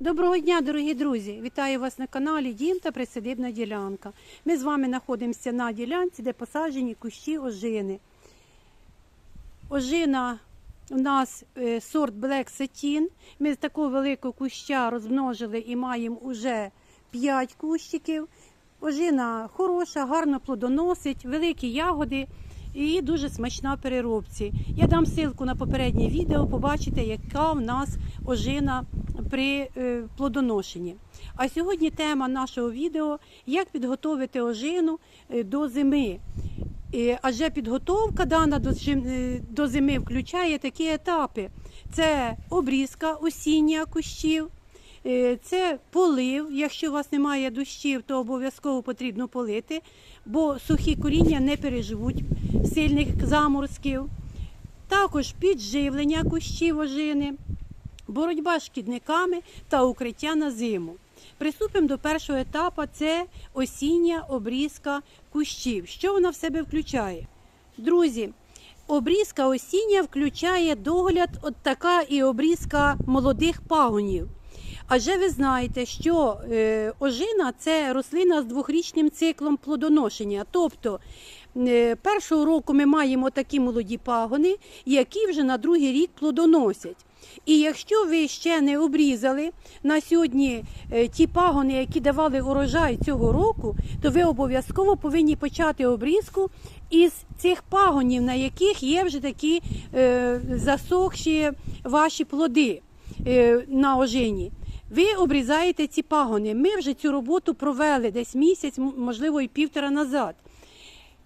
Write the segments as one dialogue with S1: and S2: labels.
S1: Доброго дня, дорогі друзі! Вітаю вас на каналі Дім та Присадибна ділянка. Ми з вами знаходимося на ділянці, де посаджені кущі ожини. Ожина у нас е, сорт Black Satin. Ми з такого великого куща розмножили і маємо уже 5 кущиків. Ожина хороша, гарно плодоносить, великі ягоди і дуже смачна переробці. Я дам ссылку на попереднє відео, побачите, яка в нас ожина при е, плодоношенні. А сьогодні тема нашого відео як підготовити ожину е, до зими. Адже підготовка дана е, до зими включає такі етапи: це обрізка осіння кущів, це полив. Якщо у вас немає дощів, то обов'язково потрібно полити, бо сухі коріння не переживуть сильних заморозків. Також підживлення кущів ожини, боротьба з шкідниками та укриття на зиму. Приступимо до першого етапу це осіння обрізка кущів. Що вона в себе включає? Друзі, обрізка осіння включає догляд, от така і обрізка молодих пагонів. Адже ви знаєте, що е, ожина це рослина з двохрічним циклом плодоношення. Тобто е, першого року ми маємо такі молоді пагони, які вже на другий рік плодоносять. І якщо ви ще не обрізали на сьогодні е, ті пагони, які давали урожай цього року, то ви обов'язково повинні почати обрізку із цих пагонів, на яких є вже такі засохші ваші плоди на ожині. Ви обрізаєте ці пагони. Ми вже цю роботу провели десь місяць, можливо, і півтора назад.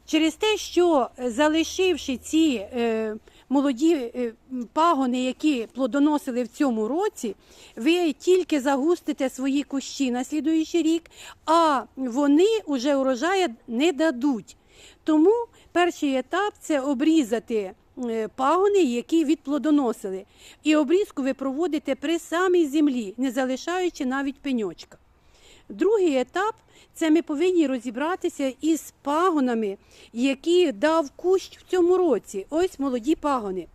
S1: Через те, що е, залишивши ці е, молоді е, пагони, які плодоносили в цьому році, ви тільки загустите свої кущі на слідуючий рік, а вони вже урожаю не дадуть. Тому перший етап це обрізати пагони, які відплодоносили. І обрізку ви проводите при самій землі, не залишаючи навіть пеньочка. Другий етап це ми повинні розібратися із пагонами, які дав кущ в цьому році. Ось молоді пагони.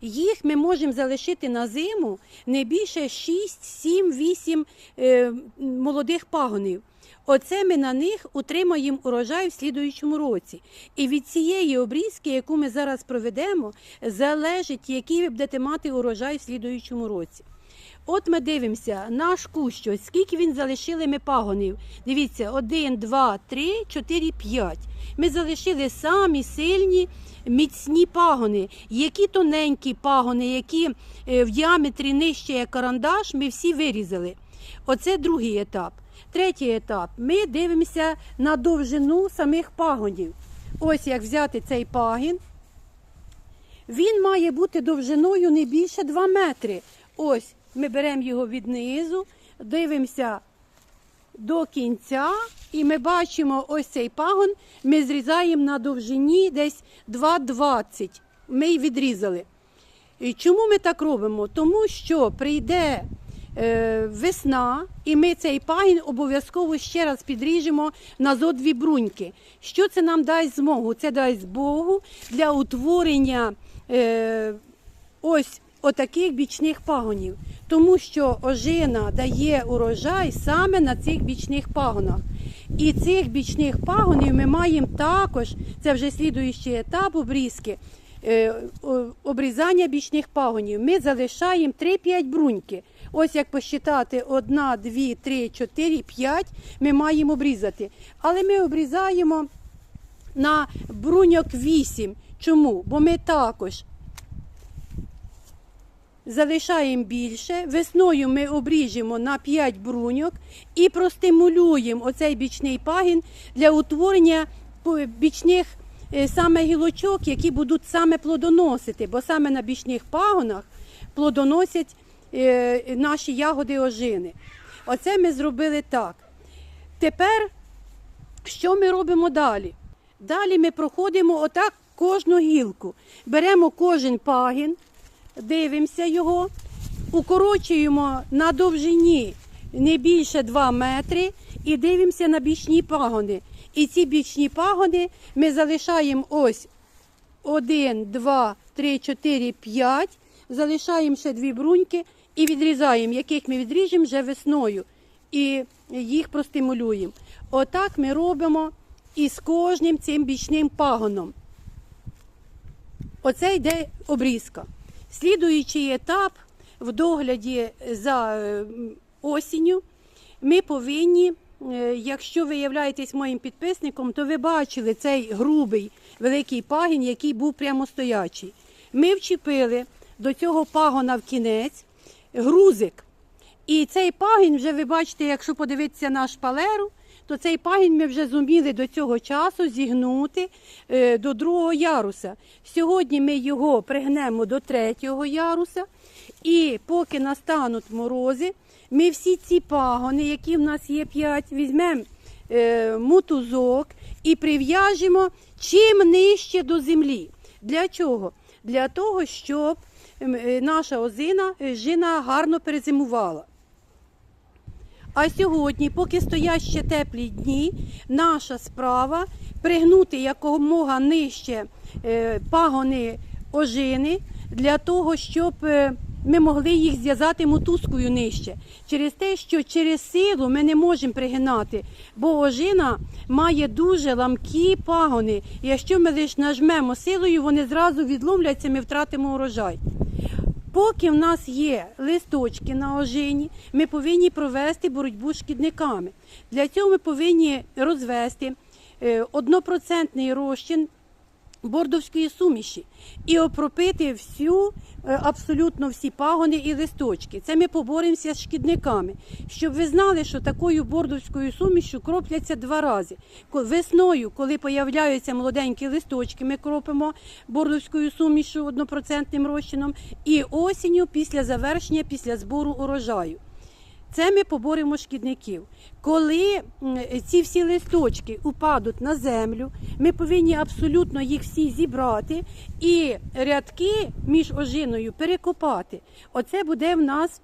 S1: Їх ми можемо залишити на зиму не більше 6, 7, 8 е, молодих пагонів. Оце ми на них утримаємо урожай в слідуючому році. І від цієї обрізки, яку ми зараз проведемо, залежить, який ви будете мати урожай в слідуючому році. От ми дивимося, наш кущ, скільки він залишили ми пагонів. Дивіться, 1, 2, 3, 4, 5. Ми залишили самі сильні міцні пагони. Які тоненькі пагони, які е, в діаметрі нижче як карандаш, ми всі вирізали. Оце другий етап. Третій етап. Ми дивимося на довжину самих пагонів. Ось як взяти цей пагін. Він має бути довжиною не більше 2 метри. Ось ми беремо його від низу, дивимося до кінця, і ми бачимо ось цей пагон. Ми зрізаємо на довжині десь 2,20. Ми й відрізали. І чому ми так робимо? Тому що прийде весна, і ми цей пагін обов'язково ще раз підріжемо на зо дві бруньки. Що це нам дасть змогу? Це дасть Богу для утворення е, ось отаких бічних пагонів. Тому що ожина дає урожай саме на цих бічних пагонах. І цих бічних пагонів ми маємо також, це вже слідуючий етап обрізки, е, обрізання бічних пагонів. Ми залишаємо 3-5 бруньки. Ось як посчитати 1, 2, 3, 4, 5 ми маємо обрізати. Але ми обрізаємо на бруньок 8. Чому? Бо ми також залишаємо більше. Весною ми обріжемо на 5 бруньок і простимулюємо оцей бічний пагін для утворення бічних е, саме гілочок, які будуть саме плодоносити, бо саме на бічних пагонах плодоносять наші ягоди ожини. Оце ми зробили так. Тепер що ми робимо далі? Далі ми проходимо отак кожну гілку. Беремо кожен пагін, дивимося його, укорочуємо на довжині не більше 2 метри і дивимося на бічні пагони. І ці бічні пагони ми залишаємо ось 1, 2, 3, 4, 5, залишаємо ще дві бруньки і відрізаємо, яких ми відріжемо вже весною, і їх простимулюємо. Отак ми робимо і з кожним цим бічним пагоном. Оце йде обрізка. Слідуючий етап в догляді за е, осінню, ми повинні, е, якщо ви являєтесь моїм підписником, то ви бачили цей грубий великий пагін, який був прямо стоячий. Ми вчепили до цього пагона в кінець грузик. І цей пагін, вже ви бачите, якщо подивитися на шпалеру, то цей пагін ми вже зуміли до цього часу зігнути е, до другого яруса. Сьогодні ми його пригнемо до третього яруса, і поки настануть морози, ми всі ці пагони, які в нас є 5, візьмемо е, мотузок і прив'яжемо чим нижче до землі. Для чого? Для того, щоб наша озина е, жина гарно перезимувала. А сьогодні, поки стоять ще теплі дні, наша справа пригнути якомога нижче е, пагони ожини для того, щоб е, ми могли їх зв'язати мотузкою нижче. Через те, що через силу ми не можемо пригинати, бо ожина має дуже ламкі пагони. І якщо ми лише нажмемо силою, вони зразу відломляться, ми втратимо урожай. Поки в нас є листочки на ожині, ми повинні провести боротьбу з шкідниками. Для цього ми повинні розвести е, однопроцентний розчин бордовської суміші і опропити всю, е, абсолютно всі пагони і листочки. Це ми поборемося з шкідниками. Щоб ви знали, що такою бордовською сумішю кропляться два рази. Весною, коли появляються молоденькі листочки, ми кропимо бордовською сумішю однопроцентним розчином, і осінню після завершення, після збору урожаю. Це ми поборемо шкідників. Коли ці всі листочки упадуть на землю, ми повинні абсолютно їх всі зібрати і рядки між ожиною перекопати. Оце буде в нас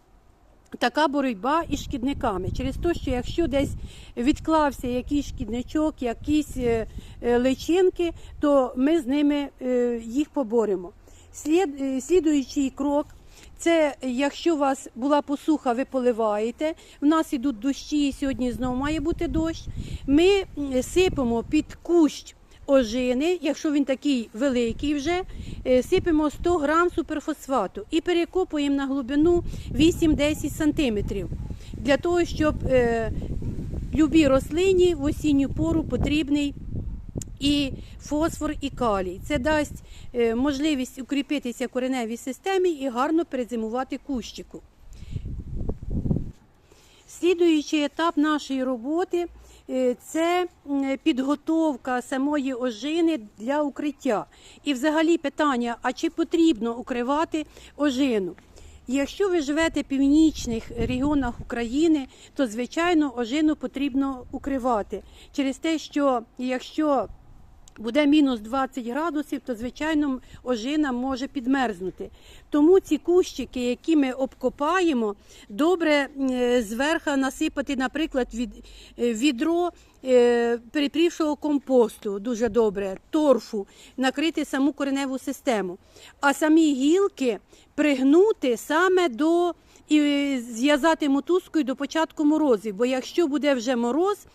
S1: така боротьба із шкідниками. Через те, що якщо десь відклався якийсь шкідничок, якісь е, е, личинки, то ми з ними е, їх поборемо. Слід, слідуючий крок. Це якщо у вас була посуха, ви поливаєте. В нас ідуть дощі, сьогодні знову має бути дощ. Ми сипемо під кущ ожини, якщо він такий великий вже, е, сипемо 100 грам суперфосфату і перекопуємо на глибину 8-10 сантиметрів. Для того, щоб е, любій рослині в осінню пору потрібний і фосфор, і калій. Це дасть е, можливість укріпитися кореневій системі і гарно перезимувати кущику. Слідуючий етап нашої роботи е, це підготовка самої ожини для укриття. І взагалі питання, а чи потрібно укривати ожину? Якщо ви живете в північних регіонах України, то звичайно ожину потрібно укривати через те, що якщо буде мінус 20 градусів, то звичайно ожина може підмерзнути. Тому ці кущики, які ми обкопаємо, добре е, зверху насипати, наприклад, е, відро е, перепрівшого компосту, дуже добре, торфу, накрити саму кореневу систему. А самі гілки пригнути саме до і зв'язати мотузкою до початку морозів. Бо якщо буде вже мороз,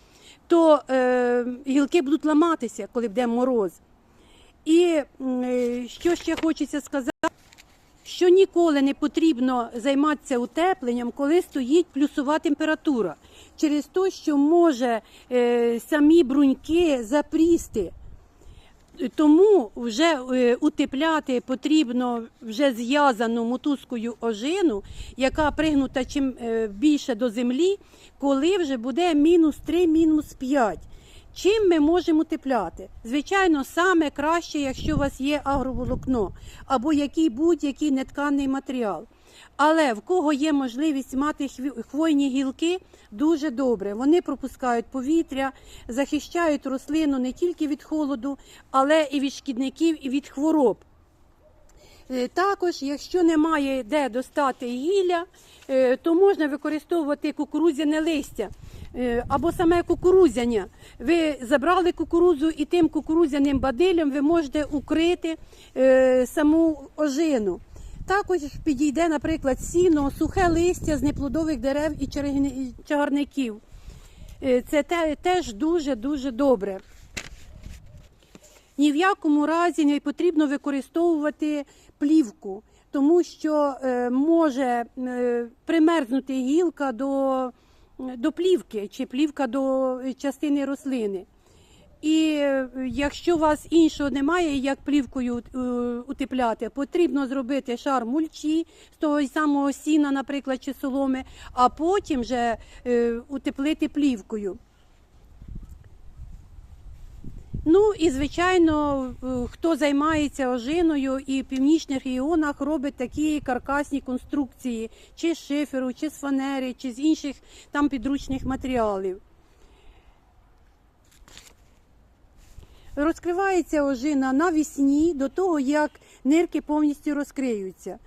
S1: то е, гілки будуть ламатися, коли буде мороз. І е, що ще хочеться сказати, що ніколи не потрібно займатися утепленням, коли стоїть плюсова температура, через те, що може е, самі бруньки запрісти. Тому вже е, утепляти потрібно вже зв'язану мотузкою ожину, яка пригнута чим е, більше до землі, коли вже буде мінус 3, мінус 5. Чим ми можемо утепляти? Звичайно, саме краще, якщо у вас є агроволокно або який будь-який нетканий матеріал. Але в кого є можливість мати хвойні гілки, дуже добре. Вони пропускають повітря, захищають рослину не тільки від холоду, але і від шкідників, і від хвороб. Е, Також, якщо немає де достати гілля, е, то можна використовувати кукурудзяне листя е, або саме кукурудзяня. Ви забрали кукурудзу і тим кукурудзяним бадилем ви можете укрити саму ожину. Також підійде, наприклад, сіно, сухе листя з неплодових дерев і чагарників. Е, Це теж дуже-дуже добре. Ні в якому разі не потрібно використовувати плівку, тому що е, може е, примерзнути гілка до, до плівки чи плівка до частини рослини. І е, якщо у вас іншого немає, як плівкою е, утепляти, потрібно зробити шар мульчі з того самого сіна, наприклад, чи соломи, а потім вже е, утеплити плівкою. Ну і звичайно, хто займається ожиною і в північних регіонах робить такі каркасні конструкції, чи з шиферу, чи з фанери, чи з інших там підручних матеріалів. Розкривається ожина навесні до того, як нирки повністю розкриються.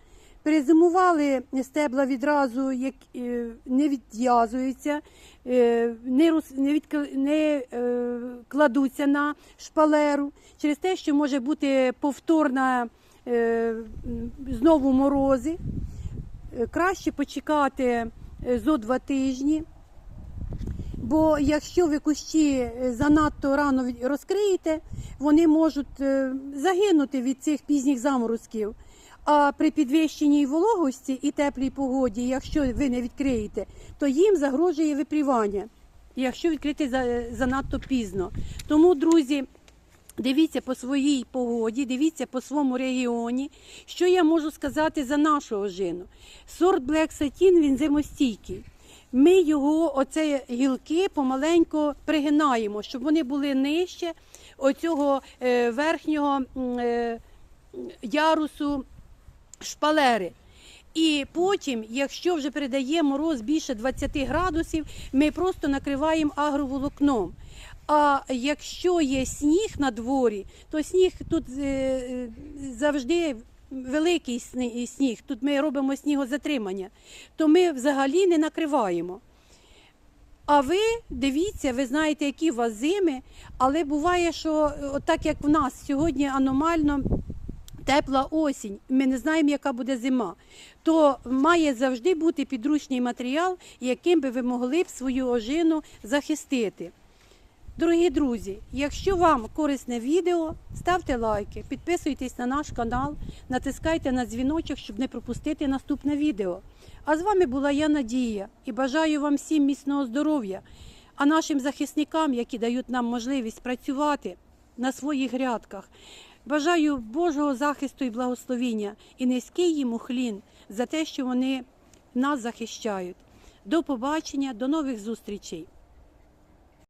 S1: Перезимували стебла відразу, як е, не відв'язуються, е, не, роз- не, відк- не е, кладуться на шпалеру через те, що може бути повторна знову морози. Краще почекати зо два тижні. Бо якщо ви кущі е, занадто рано розкриєте, вони можуть е, загинути від цих пізніх заморозків. А при підвищеній вологості і теплій погоді, якщо ви не відкриєте, то їм загрожує випрівання, якщо відкрити за- занадто пізно. Тому, друзі, Дивіться по своїй погоді, дивіться по своєму регіоні. Що я можу сказати за нашу ожину? Сорт Black Satin, він зимостійкий. Ми його, оце гілки, помаленько пригинаємо, щоб вони були нижче оцього е, верхнього е, ярусу шпалери. І потім, якщо вже передає мороз більше 20 градусів, ми просто накриваємо агроволокном. А якщо є сніг на дворі, то сніг тут е, завжди великий сніг. Тут ми робимо снігозатримання, то ми взагалі не накриваємо. А ви дивіться, ви знаєте, які у вас зими, але буває, що е, так як в нас сьогодні аномально тепла осінь, ми не знаємо, яка буде зима, то має завжди бути підручний матеріал, яким би ви могли б свою ожину захистити. Дорогі друзі, якщо вам корисне відео, ставте лайки, підписуйтесь на наш канал, натискайте на дзвіночок, щоб не пропустити наступне відео. А з вами була я Надія і бажаю вам всім міцного здоров'я, а нашим захисникам, які дають нам можливість працювати на своїх грядках. Бажаю Божого захисту і благословіння і низький їм уклін за те, що вони нас захищають. До побачення, до нових зустрічей!